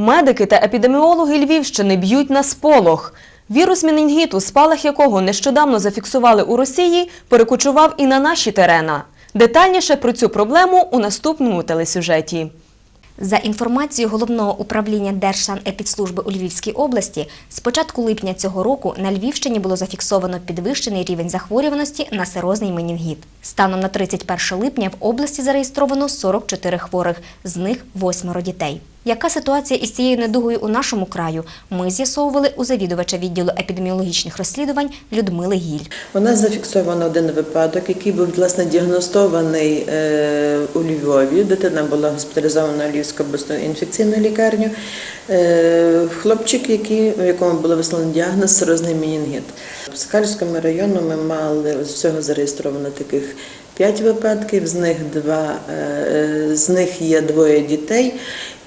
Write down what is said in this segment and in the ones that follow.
Медики та епідеміологи Львівщини б'ють на сполох. Вірус менінгіту, спалах якого нещодавно зафіксували у Росії, перекочував і на наші терена. Детальніше про цю проблему у наступному телесюжеті. За інформацією головного управління Держсанепідслужби у Львівській області, з початку липня цього року на Львівщині було зафіксовано підвищений рівень захворюваності на серозний менінгіт. Станом на 31 липня в області зареєстровано 44 хворих, з них восьмеро дітей. Яка ситуація із цією недугою у нашому краю? Ми з'ясовували у завідувача відділу епідеміологічних розслідувань Людмили Гіль. У нас зафіксовано один випадок, який був власне діагностований е, у Львові. Дитина була госпіталізована в Львівську обласну інфекційну лікарню. Е, хлопчик, який, у якому було висловлено діагноз серозний менінгіт. В Сакальському району ми мали всього зареєстровано таких п'ять випадків, з них два е, з них є двоє дітей.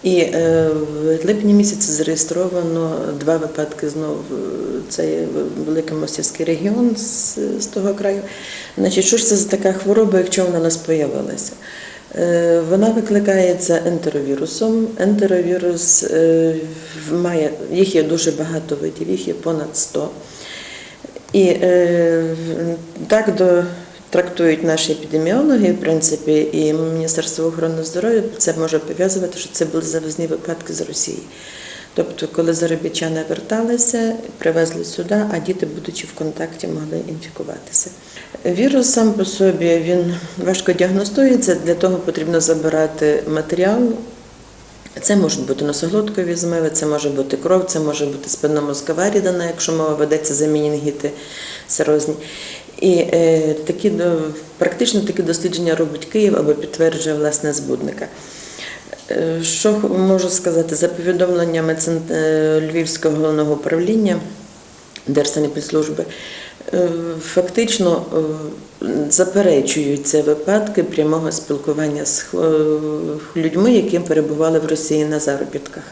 І е, в липні місяці зареєстровано два випадки знову. Це є Великий Мостівський регіон з, з того краю. Значить, що ж це за така хвороба, якщо вона у нас появилася? Е, Вона викликається ентеровірусом. Ентеровірус е, має, їх є дуже багато видів, їх є понад 100. І е, так до, трактують наші епідеміологи, в принципі, і Міністерство охорони здоров'я це може пов'язувати, що це були завезні випадки з Росії. Тобто, коли заробітчани верталися, привезли сюди, а діти, будучи в контакті, могли інфікуватися. Вірус сам по собі він важко діагностується, для того потрібно забирати матеріал. Це можуть бути носоглоткові змиви, це може бути кров, це може бути спинномозкова рідина, якщо мова ведеться за менінгіти серозні. І е, такі практично такі дослідження робить Київ або підтверджує власне збудника. Е, Що можу сказати? За повідомленнями е, Львівського головного управління Держсанепідслужби, фактично заперечуються випадки прямого спілкування з людьми, які перебували в Росії на заробітках.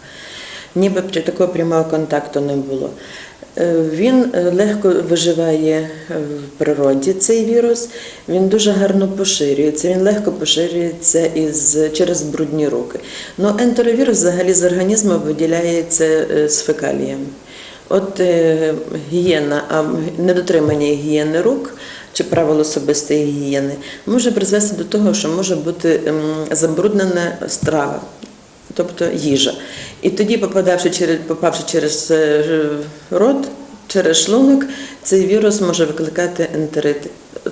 Ніби такого прямого контакту не було. Е, Він е, легко виживає е, в природі цей вірус, він дуже гарно поширюється, він легко поширюється із, через брудні руки. Ну, ентеровірус взагалі з організму виділяється з фекаліями. От гігієна, а недотримання гігієни рук чи правил особистої гігієни може призвести до того, що може бути забруднена страва, тобто їжа. І тоді, попадавши через, попавши через е, рот, через шлунок, цей вірус може викликати ентерит,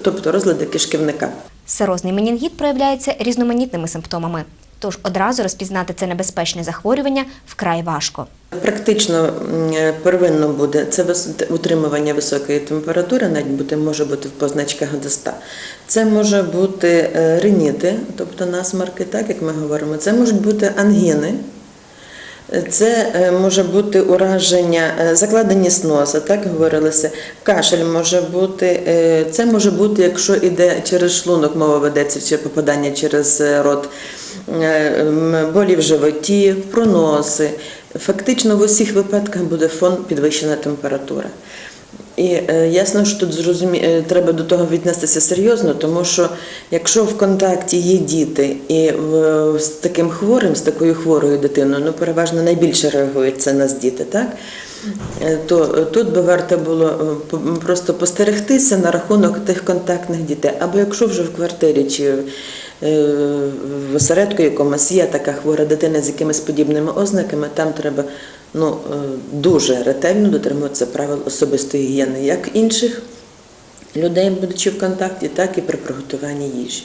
тобто розлади кишківника. Серозний менінгіт проявляється різноманітними симптомами. Тож одразу розпізнати це небезпечне захворювання вкрай важко. Практично е, первинно буде це утримування високої температури, навіть бути може бути в позначках до 100. Це може бути е, риніти, тобто насмарки, так як ми говоримо. Це можуть бути ангіни. Це е, може бути ураження, е, закладеність носа, так говорилося. Кашель може бути. Це може бути, якщо йде через шлунок, мова ведеться чи попадання через рот, болі в животі, проноси. Фактично в усіх випадках буде фон підвищена температура. І е, ясно, що тут зрозумі... е, треба до того віднестися серйозно, тому що якщо в контакті є діти і з таким хворим, з такою хворою дитиною, ну переважно найбільше реагують це нас діти, так? Е, То е, тут би варто було е, просто постерегтися на рахунок тих контактних дітей. Або якщо вже в квартирі чи е, в осередку якомусь є така хвора дитина з якимись подібними ознаками, там треба ну, е, дуже ретельно дотримуватися правил особистої гігієни, як інших людей, будучи в контакті, так і при приготуванні їжі.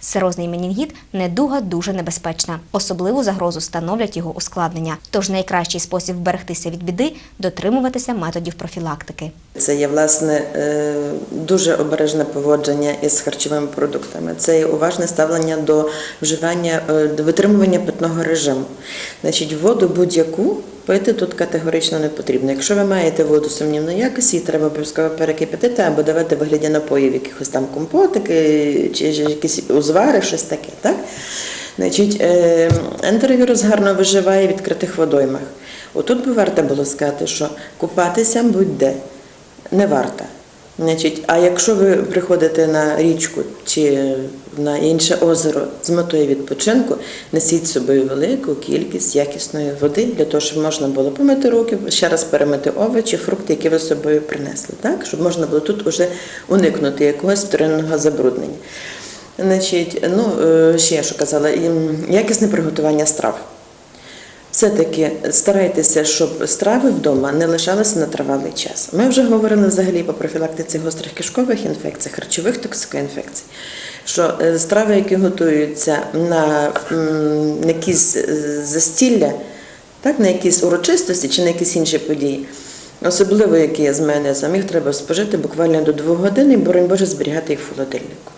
Серозний менінгіт недуга дуже небезпечна. Особливу загрозу становлять його ускладнення. Тож найкращий спосіб вберегтися від біди дотримуватися методів профілактики. Це є власне е, дуже обережне поводження із харчовими продуктами. Це є уважне ставлення до вживання, е, до витримування питного режиму. Значить, воду будь-яку пити тут категорично не потрібно. Якщо ви маєте воду сумнівної якості, її треба обов'язково перекипятити або давати вигляді напоїв, якихось там компотики чи якісь узвари, щось таке. Так? Значить, е, ентеровірус гарно виживає в відкритих водоймах. Отут би варто було сказати, що купатися будь-де не варто. Значить, а якщо ви приходите на річку чи на інше озеро з метою відпочинку, несіть з собою велику кількість якісної води для того, щоб можна було помити руки, ще раз перемити овочі, фрукти, які ви з собою принесли, так? щоб можна було тут уже уникнути якогось вторинного забруднення. Значить, ну, е, ще я що казала, якісне приготування страв. Все-таки старайтеся, щоб страви вдома не лишалися на тривалий час. Ми вже говорили взагалі по профілактиці гострих кишкових інфекцій, харчових токсикоінфекцій, що е, страви, які готуються на якісь е, застілля, так, на якісь урочистості чи на якісь інші події, особливо які є з мене, їх треба спожити буквально до двох годин і, боронь Боже, зберігати їх в холодильнику.